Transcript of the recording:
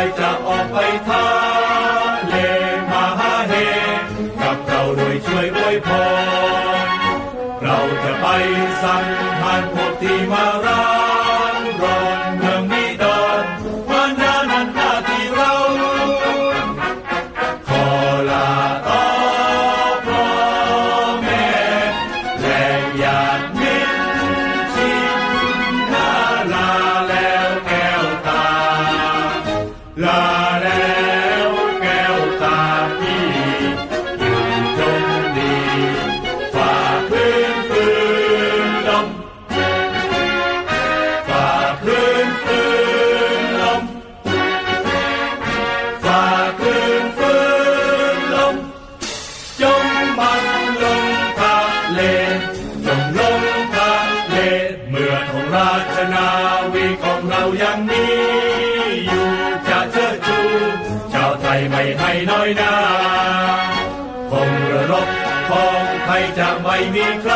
ายจะออกไปทาเลมาเฮกับเราโดยช่วยอวยพรเราจะไปสังหารพวกที่มารา ฝาคลื่นฟืนลม จงมันลงทะเลจงลงทะเล เมื่อของราชนาวีของเรายังมีอยู่จะเชิดชูชาวไทยไม่ให้น้อยหนาคงเรือรบของไทยจะไม่มีใคร